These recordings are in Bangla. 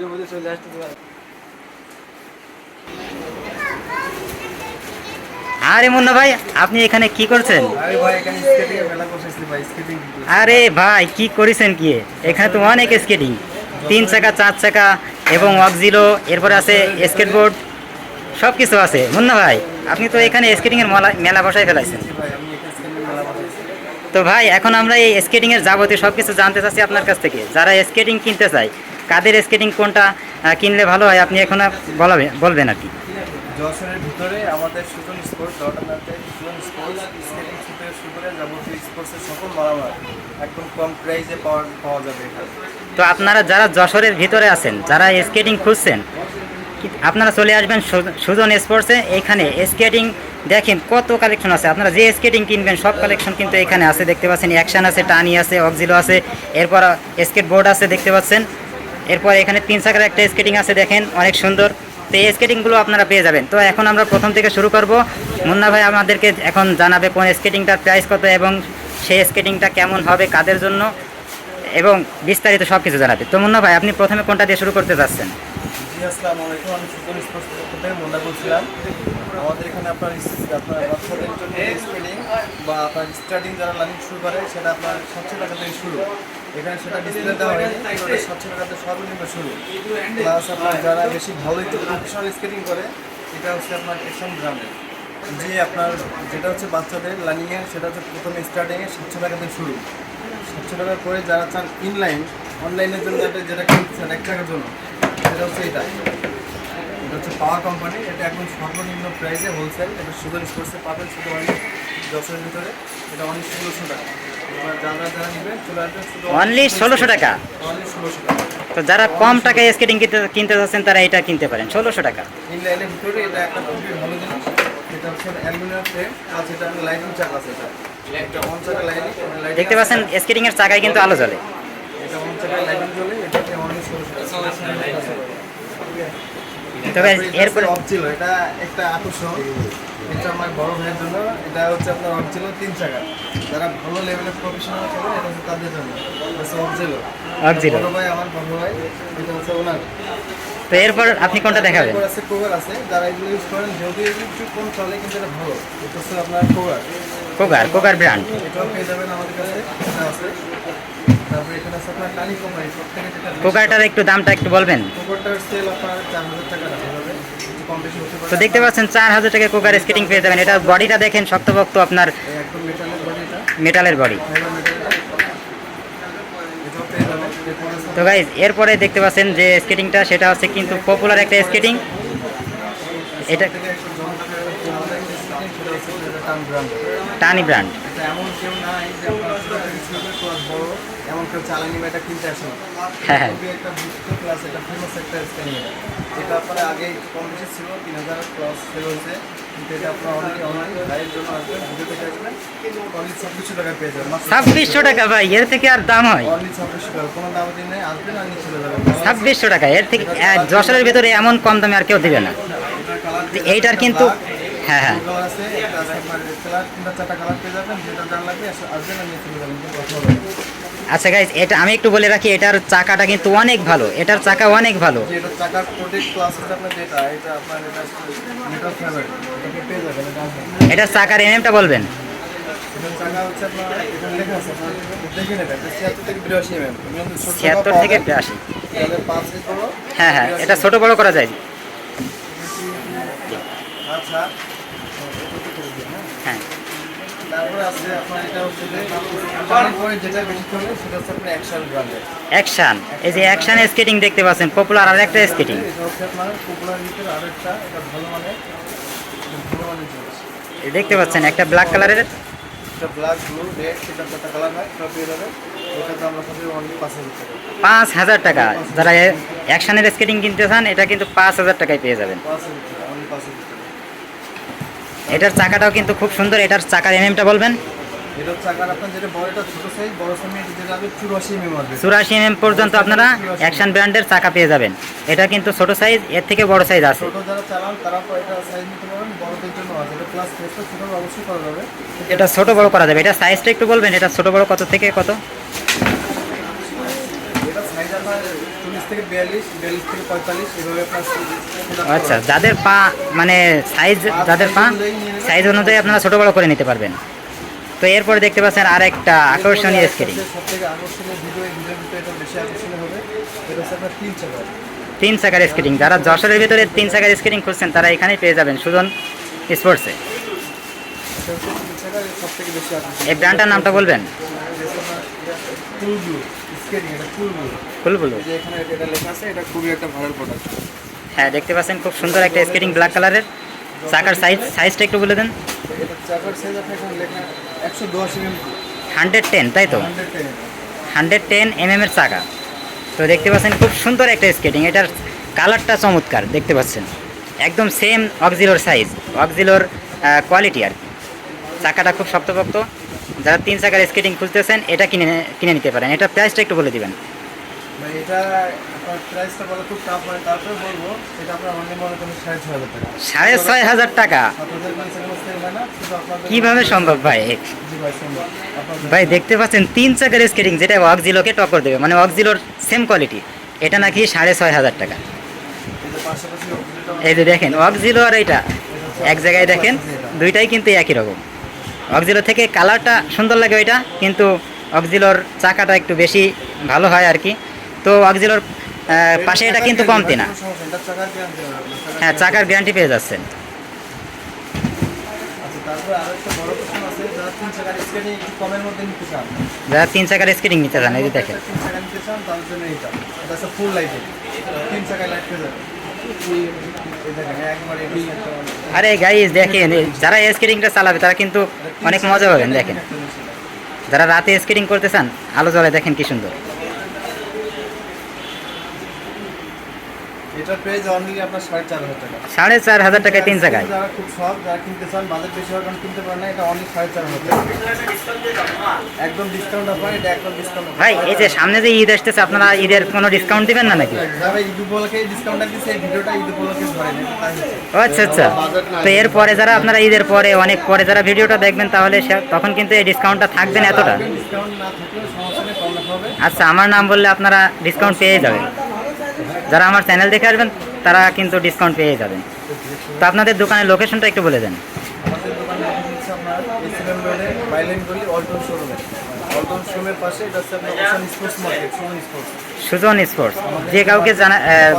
ভিডিওর মধ্যে চলে আসতে আরে মুন্না ভাই আপনি এখানে কি করছেন? আরে ভাই কি করেছেন কি? এখানে তো অনেক স্কেটিং তিন চাকা চার চাকা এবং অক্সিলো এরপরে আছে স্কেটবোর্ড সব কিছু আছে। মুন্না ভাই আপনি তো এখানে স্কেটিংয়ের মেলা মেলা বসায় ফেলাইছেন। তো ভাই এখন আমরা এই স্কেটিংয়ের যাবতীয় সব কিছু জানতে চাচ্ছি আপনার কাছ থেকে। যারা স্কেটিং কিনতে চায় কাদের স্কেটিং কোনটা কিনলে ভালো হয় আপনি এখন বলাবে বলবেন আর কি। যশোরের ভিতরে আমাদের Sujan Sports Sujan Sports skating থেকে শুরু করে যাবতীয় স্পোর্টসের সকল মালামাল একদম কম প্রাইসে পাওয়া পাওয়া যাবে এখানে। তো আপনারা যারা যশোরের ভিতরে আছেন যারা স্কেটিং খুঁজছেন আপনারা চলে আসবেন সুজন স্পোর্টসে এখানে স্কেটিং দেখেন কত কালেকশন আছে। আপনারা যে স্কেটিং কিনবেন সব কালেকশন কিন্তু এখানে আছে দেখতে পাচ্ছেন অ্যাকশন আছে টানি আছে অক্সিলো আছে এরপর স্কেটবোর্ড আছে দেখতে পাচ্ছেন। এরপর এখানে তিন চাকার একটা স্কেটিং আছে, দেখেন, অনেক সুন্দর। তো এই স্কেটিংগুলো আপনারা পেয়ে যাবেন। তো এখন আমরা প্রথম থেকে শুরু করব। মুন্না ভাই আমাদেরকে এখন জানাবে কোন স্কেটিংটার প্রাইস কত এবং সেই স্কেটিংটা কেমন হবে, কাদের জন্য, এবং বিস্তারিত সব কিছু জানাবে। তো মুন্না ভাই, আপনি প্রথমে কোনটা দিয়ে শুরু করতে চাচ্ছেন আমাদের এখানে আপনার আপনার বা আপনার স্টার্টিং যারা লার্নিং শুরু করে, সেটা আপনার সাতশো টাকা থেকে শুরু। এখানে সেটা ডিসপ্লে দেওয়া ওটা সাতশো টাকাতে সর্বনিম্ন শুরু। প্লাস আপনার যারা বেশি ভালো প্রফেশনাল স্কেটিং করে, এটা হচ্ছে আপনার এশিয়ান ব্র্যান্ডের যে আপনার যেটা হচ্ছে বাচ্চাদের লার্নিংয়ের সেটা হচ্ছে প্রথমে স্টার্টিংয়ে সাতশো টাকা থেকে শুরু। সাতশো টাকা করে যারা চান ইনলাইন অনলাইনের জন্য যেটা যেটা কিনছেন এক টাকার জন্য। সেটা হচ্ছে এটা। এটা হচ্ছে পাওয়ার কোম্পানি এটা এখন সর্বনিম্ন প্রাইসে হোলসেল এটা সুগার স্পোর্টসে পাবেন শুধু ভিতরে এটা অনেক ষোলোশো টাকা। যারা যারা নেবেন চলে আসবেন অনলি ষোলোশো টাকা? অনলি ষোলোশো টাকা। তো যারা কম টাকায় স্কেটিং কিনতে কিনতে যাচ্ছেন তারা এটা কিনতে পারেন ষোলোশো টাকা। ইনলাইনের ভিতরে এটা একটা খুবই ভালো জিনিস। এটা হচ্ছে অ্যালুমিনিয়াম ফ্রেম আর যেটা লাইটিং চাক আছে এটা। এটা অন চাকা। লাইটিং দেখতে পাচ্ছেন স্কেটিংয়ের চাকায় কিন্তু আলো জ্বলে। এটা অন চাকা লাইটিং চলে এটাতে অনলি ষোলোশো টাকা। তবে এরপরে অফ ছিল এটা একটা আকর্ষণ। এটা আমার বড় ভাইয়ের জন্য এটা হচ্ছে আপনার ছিল তিন চাকা। যারা ভালো লেভেলের প্রফেশনাল খেলেন এটা হচ্ছে তাদের জন্য। ছিল Off-zero। বড় ভাই আমার বড় ভাই এটা হচ্ছে ওনার। তো এরপর আপনি কোনটা দেখাবেন? এরপর আছে কোভার আছে। যারা এগুলো ইউজ করেন এগুলো একটু কম চলে কিন্তু এটা ভালো। এটা হচ্ছে আপনার কোভার কোকার কোকার ব্র্যান্ড এটাও পেয়ে যাবেন আমাদের কাছে। এটা আছে। তারপরে এখানে আছে আপনার টানি কোম্পানি সব কোকারটার একটু দামটা একটু বলবেন? সেল আপনার চার হাজার টাকা রাখা যাবে। তো দেখতে পাচ্ছেন চার হাজার টাকা কুকার স্কেটিং পেয়ে যাবেন। এটা বডিটা দেখেন শক্তভক্ত আপনার মেটালের বডি তো গাইজ এরপরে দেখতে পাচ্ছেন যে স্কেটিংটা সেটা হচ্ছে কিন্তু পপুলার একটা স্কেটিং এটা থেকে একটা জনপ্রিয় আমাদের একটা স্কিন সেটা হচ্ছে এটা টান ব্র্যান্ড। হ্যাঁ, হ্যাঁ। ছাব্বিশশো টাকা ভাই এর থেকে আর দাম হয়? ছাব্বিশশো টাকা এর থেকে যশোরের ভেতরে এমন কম দামে আর কেউ দেবে না। এইটার কিন্তু হ্যাঁ হ্যাঁ। আছে একটা আছে আপনার কালার তিনটা চারটা কালার পেয়ে যাবেন যেটা দাম লাগবে আসবেন আর চলে যাবেন কোনো কথা হবে না। আচ্ছা গাইজ এটা আমি একটু বলে রাখি এটার চাকাটা কিন্তু অনেক ভালো এটার চাকা অনেক ভালো। যে এটা চাকার প্রোটেক্ট ক্লাস আছে আপনার যেটা এটা আপনার এটা মেটাল ফাইবার এটাকে পেয়ে যাবেন এটা এটার চাকার এমএমটা বলবেন? দেখে নেবেন এটা ছিয়াত্তর থেকে বিরাশি এম এম বড় হ্যাঁ হ্যাঁ এটা ছোট বড় করা যায়। আচ্ছা হ্যাঁ। তারপরে আছে আপনার এটা হচ্ছে তারপরে যেটা বেশি চলে সেটা হচ্ছে আপনার অ্যাকশন ব্র্যান্ডের অ্যাকশান এই যে অ্যাকশান স্কেটিং দেখতে পাচ্ছেন পপুলার আর একটা স্কেটিং এটা হচ্ছে আপনার পপুলার ভিতরে আরেকটা এটা ভালো মানের ভালো মানের জিনিস। দেখতে পাচ্ছেন একটা ব্ল্যাক কালারের এটা ব্ল্যাক ব্লু রেড সেটা চারটা কালার হয় সব পেয়ে যাবে এটা তো আমরা সবই অনলি পাঁচ হাজার টাকা। যারা অ্যাকশানের স্কেটিং কিনতে চান এটা কিন্তু পাঁচ হাজার টাকায় পেয়ে যাবেন পাঁচ হাজার টাকা অনলি পাঁচ হাজার টাকা এটার চাকাটাও কিন্তু খুব সুন্দর এটার চাকার এমএমটা বলবেন? এটা হচ্ছে আপনার যেটা বড়টা ছোট সাইজ বড় সাইজ যেটা হবে চুরাশি এমএম আসবে চুরাশি এমএম পর্যন্ত আপনারা অ্যাকশন ব্র্যান্ডের চাকা পেয়ে যাবেন। এটা কিন্তু ছোট সাইজ এর থেকে বড় সাইজ আছে। ছোট যারা চালান তারা তো এটা সাইজ নিতে পারবেন বড়দের জন্য আছে। এটা প্লাস ফেসটা ছোট অবশ্যই করা যাবে। এটা ছোট বড় করা যাবে। এটা সাইজটা একটু বলবেন এটা ছোট বড় কত থেকে কত এটা সাইজ আপনার আপনার চল্লিশ থেকে বিয়াল্লিশ বিয়াল্লিশ থেকে পঁয়তাল্লিশ এভাবে আচ্ছা যাদের পা মানে সাইজ যাদের পা সাইজ অনুযায়ী আপনারা ছোটো বড়ো করে নিতে পারবেন। তো এরপরে দেখতে পাচ্ছেন আর একটা আকর্ষণীয় স্কেটিং তিন চাকার। স্কেটিং যারা যশোরের ভিতরে তিন চাকার স্কেটিং খুঁজছেন তারা এখানেই পেয়ে যাবেন সুজন স্পোর্টসে এই ব্র্যান্ডটার নামটা বলবেন? ফুল এটা ফুল ফুলগুলো যে এখানে এটা লেখা আছে এটা খুবই একটা ভাইরাল প্রোডাক্ট হ্যাঁ দেখতে পাচ্ছেন খুব সুন্দর একটা স্কেটিং ব্ল্যাক কালারের চাকার সাইজ সাইজটা একটু বলে দেন। চাকার সাইজ আপনার এখানে লেখা একশো দশ এম হান্ড্রেড টেন তাই তো? Hundred ten. হান্ড্রেড এম এর চাকা। তো দেখতে পাচ্ছেন খুব সুন্দর একটা স্কেটিং এটার কালারটা চমৎকার দেখতে পাচ্ছেন। একদম সেম অক্সিলোর সাইজ অক্সিলোর কোয়ালিটি আর কি। চাকাটা খুব শক্তপোক্ত। যারা তিন চাকার স্কেটিং খুঁজতেছেন এটা কিনে কিনে নিতে পারেন। এটা প্রাইসটা একটু বলে দিবেন। মানে এটা প্রাইসটা বলা খুব টাফ হয় তারপরে বলব এটা আপনার অনলি মনে করেন সাড়ে ছয় হাজার টাকা। সাড়ে ছয় হাজার টাকা? কীভাবে সম্ভব ভাই? ভাই দেখতে পাচ্ছেন তিন চাকার স্কেটিং যেটা অক্সিলোকে টক্কর দেবে মানে অক্সিলোর সেম কোয়ালিটি এটা নাকি সাড়ে ছয় হাজার টাকা? এই যে দেখেন অক্সিলো আর এটা এক জায়গায় দেখেন দুইটাই কিন্তু একই রকম। অক্সিলো থেকে কালারটা সুন্দর লাগে ওইটা, কিন্তু অক্সিলোর চাকাটা একটু বেশি ভালো হয় আর কি। তো অক্সিলোর পাশে এটা কিন্তু কমতি না। হ্যাঁ চাকার গ্যারান্টি পেয়ে যাচ্ছেন। যারা তিন চাকার স্কেটিং নিতে চান, এই দেখেন। তিন লাইট পেয়ে যাবে আরে গাইজ দেখেন যারা স্কেটিংটা চালাবে, তারা কিন্তু অনেক মজা পাবেন, দেখেন। যারা রাতে স্কেটিং করতে চান, আলো জ্বলে দেখেন কি সুন্দর। এটা প্রাইস অনলি আপনার সাড়ে চার হাজার টাকা। সাড়ে চার হাজার টাকায় তিন যারা খুব শখ যারা কিনতে চান বাজেট বেশি হয় কারণ কিনতে পারে না এটা অনলি সাড়ে চার হাজার টাকা। একদম ডিসকাউন্ট এটা একদম ডিসকাউন্ট ভাই এই যে সামনে যে ঈদ আসতেছে আপনারা ঈদের কোনো ডিসকাউন্ট দিবেন না নাকি? যারা ঈদ উপলক্ষে দিচ্ছে এই ভিডিওটা ঈদ উপলক্ষে। ও আচ্ছা আচ্ছা। তো এরপরে যারা আপনারা ঈদের পরে অনেক পরে যারা ভিডিওটা দেখবেন তাহলে তখন কিন্তু এই ডিসকাউন্টটা থাকবে না এতটা। ডিসকাউন্ট না থাকলেও সমস্যা কম হবে। আচ্ছা আমার নাম বললে আপনারা ডিসকাউন্ট পেয়ে যাবেন। যারা আমার চ্যানেল দেখে আসবেন তারা কিন্তু ডিসকাউন্ট পেয়ে যাবেন। তো আপনাদের দোকানের লোকেশনটা একটু বলে দেন। আমাদের দোকান হচ্ছে আপনার এসিএম রোডে বাইলেন গলি অল্টন শোরুমে অল্টন শোরুমের পাশে এটা হচ্ছে আপনার Ocean Sports market Suman Sports Sujan Sports যে কাউকে জানা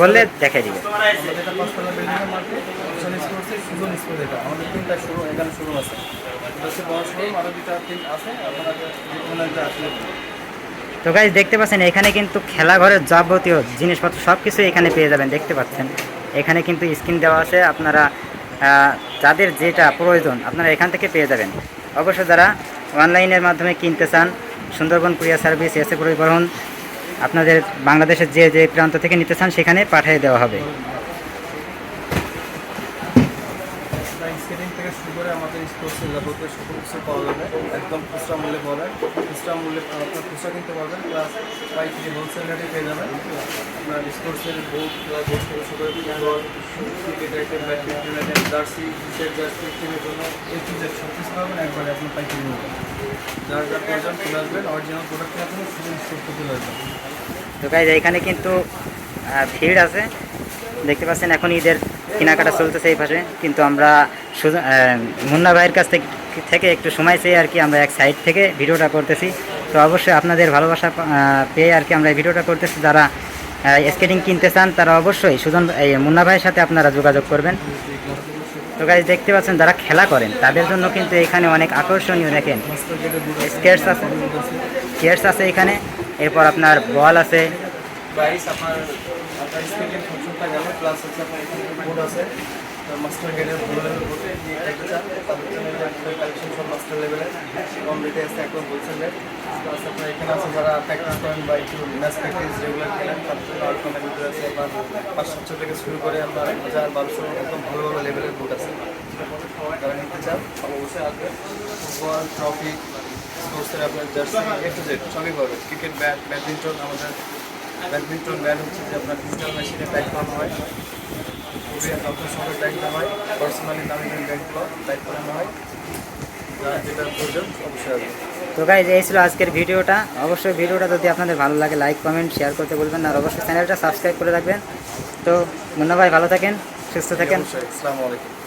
বললে দেখে দিবে। আমাদের এটা পাঁচতলা বিল্ডিংয়ের মার্কেট ওশান স্পোর্টসের সুজন স্পোর্টস এটা। আমাদের তিনটা শোরুম এখানে শোরুম আছে। এটা হচ্ছে বড় শোরুম আরও দুটা তিন আছে। আপনারা যে কোনো একটা আসলে তো গাইজ দেখতে পাচ্ছেন, এখানে কিন্তু খেলাঘরের যাবতীয় জিনিসপত্র সব কিছু এখানে পেয়ে যাবেন, দেখতে পাচ্ছেন। এখানে কিন্তু স্ক্রিন দেওয়া আছে, আপনারা যাদের যেটা প্রয়োজন আপনারা এখান থেকে পেয়ে যাবেন। অবশ্য যারা অনলাইনের মাধ্যমে কিনতে চান, সুন্দরবন কুরিয়া সার্ভিস, এসে পরিবহন, আপনাদের বাংলাদেশের যে যে প্রান্ত থেকে নিতে চান, সেখানে পাঠিয়ে দেওয়া হবে। স্কেটিং থেকে শুরু করে আমাদের স্পোর্টসের যাবতীয় সকল কিছু পাওয়া যাবে। একদম খুচরা মূল্যে পাবেন খুচরা মূল্যে আপনার খুচরা কিনতে পারবেন প্লাস পাইকারি হোলসেল রেটে পেয়ে যাবেন। আপনার স্পোর্টসের বুট প্লাস শুরু করে football cricket item badminton item jersey cricket jersey টিমের জন্য এই টু সব কিছু পাবেন, একবারে আপনার পাইকারি মূল্যে। যার যার প্রয়োজন চলে আসবেন অরিজিনাল প্রোডাক্ট না আপনি শুধু স্টোর চলে আসবেন। তো এখানে কিন্তু ভিড় আছে। দেখতে পাচ্ছেন, এখন ঈদের কেনাকাটা চলতেছে এই পাশে। কিন্তু আমরা মুন্না ভাইয়ের কাছ থেকে থেকে একটু সময় চেয়ে আর কি আমরা এক সাইড থেকে ভিডিওটা করতেছি। তো অবশ্যই আপনাদের ভালোবাসা পেয়ে আর কি আমরা এই ভিডিওটা করতেছি। যারা স্কেটিং কিনতে চান, তারা অবশ্যই সুজন এই মুন্না ভাইয়ের সাথে আপনারা যোগাযোগ করবেন। তো গাইজ দেখতে পাচ্ছেন যারা খেলা করেন, তাদের জন্য কিন্তু এখানে অনেক আকর্ষণীয় দেখেন। স্কেটস আছে স্কেটস আছে এখানে। এরপর আপনার বল আছে। আপনার স্কেটিং ফাংশনটা গেল প্লাস বোর্ড আছে মাস্টার গেটের ভালো লেভেল বোর্ডে কালেকশন সব মাস্টার লেভেলে কম রেটে আছে, একদম রেট প্লাস আপনার এখানে আছে যারা প্র্যাকটিস বা একটু ম্যাচ প্র্যাকটিস রেগুলার খেলেন, তাদের জন্য আর কমের ভিতরে থেকে শুরু করে আপনার হাজার, বারোশো একদম ভালো ভালো লেভেলের বুট আছে। যারা নিতে চান অবশ্যই আসবেন। ফুটবল ট্রফি স্পোর্টসের আপনার জার্সি এ সবই পাবে ক্রিকেট ব্যাট ব্যাডমিন্টন আমাদের ব্যাডমিন্টন ব্যাট হচ্ছে যে আপনার ডিজিটাল মেশিনে টাইপ করানো হয়। খুবই আপনার সঙ্গে টাইপ দেওয়া হয়। পার্সোনালি দামি দামি ব্যাটগুলো টাইপ করানো হয়। যেটা প্রয়োজন অবশ্যই তো গাইজ এই ছিল আজকের ভিডিওটা। অবশ্যই ভিডিওটা যদি আপনাদের ভালো লাগে লাইক কমেন্ট শেয়ার করতে বলবেন আর অবশ্যই চ্যানেলটা সাবস্ক্রাইব করে রাখবেন। তো মুন্না ভাই ভালো থাকেন সুস্থ থাকেন। আসসালামু আলাইকুম।